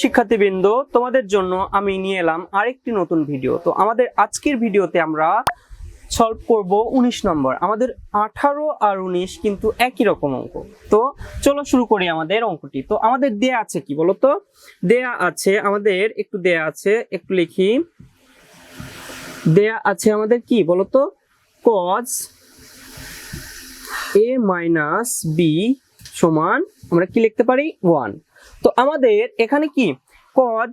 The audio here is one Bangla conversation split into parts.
শিক্ষার্থীবৃন্দ, তোমাদের জন্য আমি নিয়ে এলাম আরেকটি নতুন ভিডিও। তো আমাদের আজকের ভিডিওতে আমরা সলভ করব উনিশ নম্বর। আমাদের আঠারো আর উনিশ কিন্তু একই রকম অঙ্ক। তো চলো শুরু করি আমাদের অঙ্কটি। তো আমাদের দেয়া আছে কি বলতো? দেয়া আছে আমাদের, একটু দেয়া আছে, একটু লিখি। দেয়া আছে আমাদের কি বলতো? কজ এ মাইনাস বি সমান, আমরা কি লিখতে পারি? ওয়ান তো আমাদের এখানে কি? Cos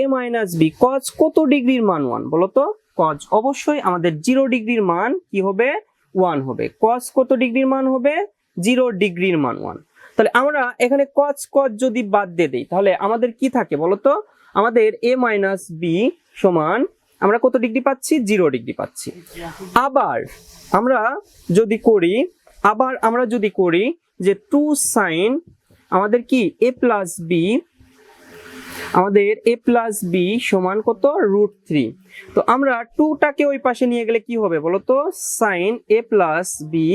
A minus B cos কত ডিগ্রির মান ওয়ান বলো তো কজ অবশ্যই আমাদের জিরো ডিগ্রির মান কি হবে? ওয়ান হবে। কজ কত ডিগ্রির মান হবে? জিরো ডিগ্রির মান ওয়ান তাহলে আমরা এখানে কজ কজ যদি বাদ দিয়ে দিই, তাহলে আমাদের কি থাকে বলো তো আমাদের এ মাইনাস বি সমান আমরা কত ডিগ্রি পাচ্ছি? জিরো ডিগ্রি পাচ্ছি। আবার আমরা যদি করি, আবার আমরা যদি করি যে টু সাইন আমাদের কি? এ প্লাস বি আমাদের এ প্লাস বি সমান কত? রুট থ্রি তো আমরা টুটাকে ওই পাশে নিয়ে গেলে কি হবে বলো তো? সাইন এ প্লাস বি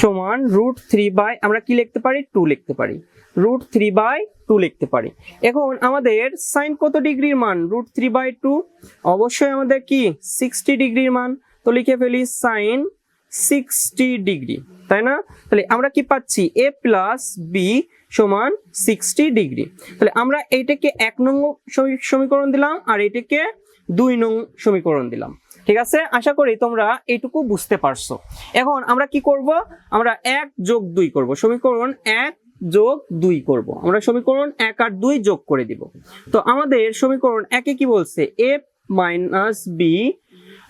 সমান রুট থ্রি বাই আমরা কি লিখতে পারি? টু লিখতে পারি। রুট থ্রি বাই টু লিখতে পারি। এখন আমাদের সাইন কত ডিগ্রির মান? রুট থ্রি বাই টু অবশ্যই আমাদের কি? সিক্সটি ডিগ্রির মান। তো লিখে ফেলি সাইন সিক্সটি ডিগ্রি তাই না? তাহলে আমরা কি পাচ্ছি? এ প্লাস বি সমান সিক্সটি ডিগ্রি তাহলে আমরা এইটাকে এক নং সমী- সমীকরণ দিলাম আর এটাকে দুই নং সমীকরণ দিলাম। ঠিক আছে? আশা করি তোমরা এইটুকু বুঝতে পারছ। এখন আমরা কি করব? আমরা এক যোগ দুই করব। সমীকরণ এক যোগ দুই করব। আমরা সমীকরণ এক আর দুই যোগ করে দিব। তো আমাদের সমীকরণ একে কি বলছে? এ মাইনাস বি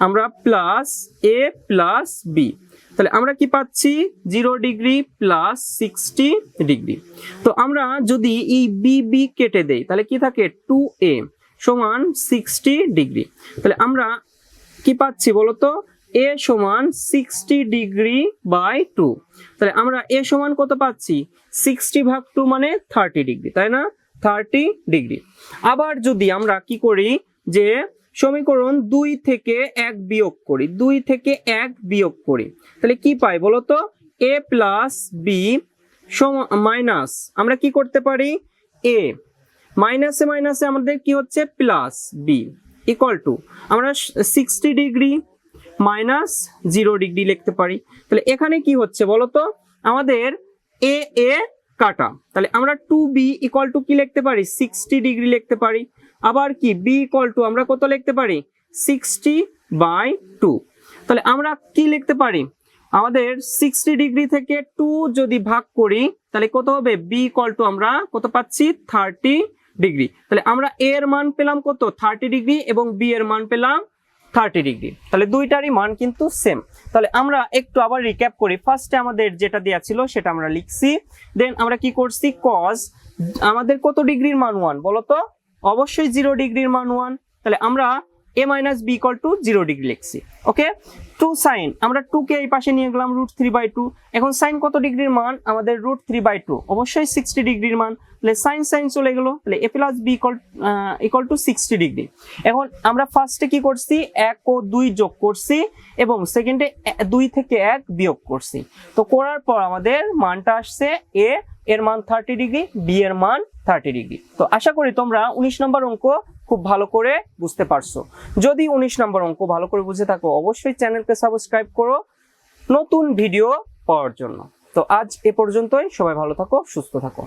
আমরা প্লাস এ প্লাস বি তাহলে আমরা কি পাচ্ছি? Zero degree plus sixty degree তো আমরা যদি এই বি বি কেটে দেই, তাহলে কি থাকে? টু এ সমান সিক্সটি ডিগ্রি তাহলে আমরা কি পাচ্ছি বলতো? এ সমান সিক্সটি ডিগ্রি বাই টু তাহলে আমরা এ সমান কত পাচ্ছি? সিক্সটি ভাগ টু মানে থার্টি ডিগ্রি তাই না? থার্টি ডিগ্রি আবার যদি আমরা কি করি যে সমীকরণ দুই থেকে এক বিয়োগ করি, দুই থেকে এক বিয়োগ করি। তাহলে কি পাই বলতো? এ প্লাস বি মাইনাস আমরা কি করতে পারি? এ মাইনাসে মাইনাসে আমাদের কি হচ্ছে? প্লাস বি ইকুয়াল টু আমরা sixty degree minus zero degree লিখতে পারি। তাহলে এখানে কি হচ্ছে বলতো? আমাদের এ এ কাটা, তাহলে আমরা টু বি ইকুয়াল টু কি লিখতে পারি? সিক্সটি ডিগ্রি লিখতে পারি। আবার কি? বি ইকুয়াল টু আমরা কত লিখতে পারি? সিক্সটি বাই টু তাহলে আমরা কি লিখতে পারি? আমাদের সিক্সটি ডিগ্রি থেকে টু যদি ভাগ করি, তাহলে কত হবে? বি ইকুয়াল টু আমরা কত পাচ্ছি? থার্টি ডিগ্রি তাহলে আমরা এ এর মান পেলাম কত? থার্টি ডিগ্রি এবং বি এর মান পেলাম থার্টি ডিগ্রি তাহলে দুইটারই মান কিন্তু সেম তাহলে আমরা একটু আবার রিক্যাপ করি। ফার্স্টে আমাদের যেটা দেওয়া ছিল, সেটা আমরা লিখছি। দেন আমরা কি করছি? কজ আমাদের কত ডিগ্রির মান ওয়ান বলো তো অবশ্যই জিরো ডিগ্রির মান ওয়ান তাহলে আমরা A minus B equal to zero degree লিখছি ওকে টু সাইন আমরা টু কে এই পাশে নিয়ে গেলাম রুট থ্রি বাই টু এখন সাইন কত ডিগ্রির মান? আমাদের রুট থ্রি বাই টু অবশ্যই সিক্সটি ডিগ্রির মান। তাহলে সাইন সাইন চলে গেলো, তাহলে A plus B equal equal to sixty degree এখন আমরা ফার্স্টে কি করছি? এক ও দুই যোগ করছি এবং সেকেন্ডে দুই থেকে এক বিয়োগ করছি। তো করার পর আমাদের মানটা আসছে এ এর মান থার্টি ডিগ্রি বি এর মান থার্টি ডিগ্রি তো আশা করি তোমরা উনিশ নম্বর অঙ্ক খুব ভালো করে বুঝতে পারছ। যদি উনিশ নম্বর অঙ্ক ভালো করে বুঝে থাকো, অবশ্যই চ্যানেলকে সাবস্ক্রাইব করো নতুন ভিডিও পাওয়ার জন্য। তো আজ এ পর্যন্তই, সবাই ভালো থাকো, সুস্থ থাকো।